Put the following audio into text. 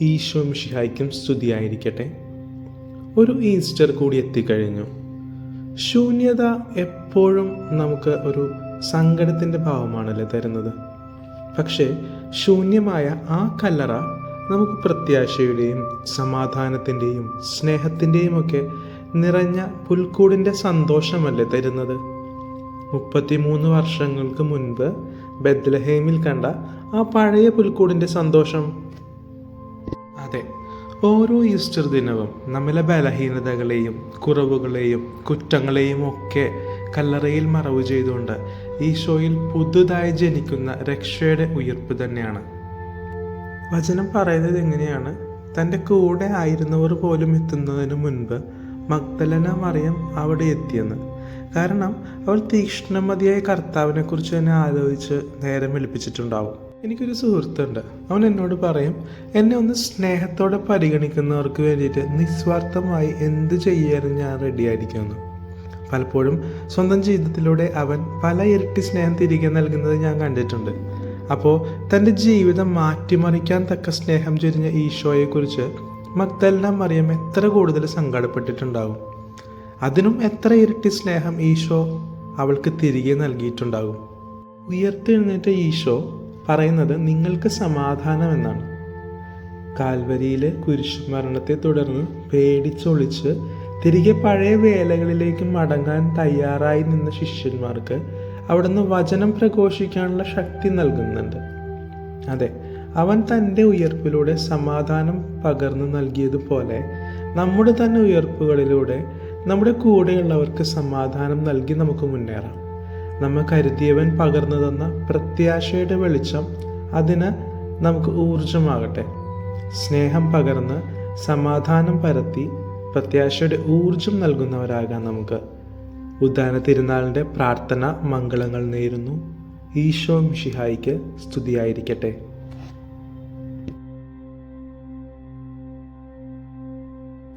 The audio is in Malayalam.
ഈശോ മിഷിഹായ്ക്കും സ്തുതിയായിരിക്കട്ടെ. ഒരു ഈസ്റ്റർ കൂടി എത്തിക്കഴിഞ്ഞു. ശൂന്യത എപ്പോഴും നമുക്ക് ഒരു സങ്കടത്തിന്റെ ഭാവമാണല്ലേ തരുന്നത്? പക്ഷേ ശൂന്യമായ ആ കല്ലറ നമുക്ക് പ്രത്യാശയുടെയും സമാധാനത്തിന്റെയും സ്നേഹത്തിന്റെയും ഒക്കെ നിറഞ്ഞ പുൽക്കൂടിന്റെ സന്തോഷമല്ലേ തരുന്നത്? മുപ്പത്തിമൂന്ന് വർഷങ്ങൾക്ക് മുൻപ് ബദ്ലഹേമിൽ കണ്ട ആ പഴയ പുൽക്കൂടിന്റെ സന്തോഷം അതെ ഓരോ ഈസ്റ്റർ ദിനവും നമ്മളെ ബലഹീനതകളെയും കുറവുകളെയും കുറ്റങ്ങളെയും ഒക്കെ കല്ലറയിൽ മറവ് ചെയ്തുകൊണ്ട് ഈശോയിൽ പുതുതായി ജനിക്കുന്ന രക്ഷയുടെ ഉയർപ്പ് തന്നെയാണ്. വചനം പറയുന്നത് എങ്ങനെയാണ്? തന്റെ കൂടെ ആയിരുന്നവർ പോലും എത്തുന്നതിന് മുൻപ് മഗ്ദലന മറിയം അവിടെ എത്തിയെന്ന്. കാരണം അവൾ തീക്ഷ്ണമതിയായ കർത്താവിനെ കുറിച്ച് തന്നെ ആലോചിച്ച് നേരം വെളുപ്പിച്ചിട്ടുണ്ടാവും. എനിക്കൊരു സുഹൃത്തുണ്ട്. അവൻ എന്നോട് പറയും എന്നെ ഒന്ന് സ്നേഹത്തോടെ പരിഗണിക്കുന്നവർക്ക് വേണ്ടിയിട്ട് നിസ്വാർത്ഥമായി എന്ത് ചെയ്യാനും ഞാൻ റെഡിയായിരിക്കുമെന്ന് പലപ്പോഴും സ്വന്തം ജീവിതത്തിലൂടെ അവൻ പല ഇരട്ടി സ്നേഹം തിരികെ നൽകുന്നത് ഞാൻ കണ്ടിട്ടുണ്ട്. അപ്പോൾ തന്റെ ജീവിതം മാറ്റിമറിക്കാൻ തക്ക സ്നേഹം ചൊരിഞ്ഞ ഈശോയെക്കുറിച്ച് മഗ്ദലന മറിയം എത്ര കൂടുതൽ സങ്കടപ്പെട്ടിട്ടുണ്ടാകും അതിനും എത്ര ഇരട്ടി സ്നേഹം ഈശോ അവൾക്ക് തിരികെ നൽകിയിട്ടുണ്ടാകും? ഉയർത്തെഴുന്നേറ്റ ഈശോ പറയുന്നത് നിങ്ങൾക്ക് സമാധാനം എന്നാണ് കാൽവരിയിലെ കുരിശുമരണത്തെ തുടർന്ന് പേടിച്ചൊളിച്ച് തിരികെ പഴയ വേലകളിലേക്ക് മടങ്ങാൻ തയ്യാറായി നിന്ന ശിഷ്യന്മാർക്ക് അവിടുന്ന് വചനം പ്രഘോഷിക്കാനുള്ള ശക്തി നൽകുന്നുണ്ട്. അതെ അവൻ തന്റെ ഉയർപ്പിലൂടെ സമാധാനം പകർന്നു നൽകിയതുപോലെ നമ്മുടെ തന്നെ ഉയർപ്പുകളിലൂടെ നമ്മുടെ കൂടെയുള്ളവർക്ക് സമാധാനം നൽകി നമുക്ക് മുന്നേറാം. നമ്മെ കരുതിയവൻ പകർന്നു തന്ന പ്രത്യാശയുടെ വെളിച്ചം അതിന് നമുക്ക് ഊർജമാകട്ടെ സ്നേഹം പകർന്ന് സമാധാനം പരത്തി പ്രത്യാശയുടെ ഊർജം നൽകുന്നവരാകാം നമുക്ക്. ഉദാന തിരുനാളിന്റെ പ്രാർത്ഥന മംഗളങ്ങൾ നേരുന്നു. ഈശോ മിഷിഹായിക്ക് സ്തുതിയായിരിക്കട്ടെ.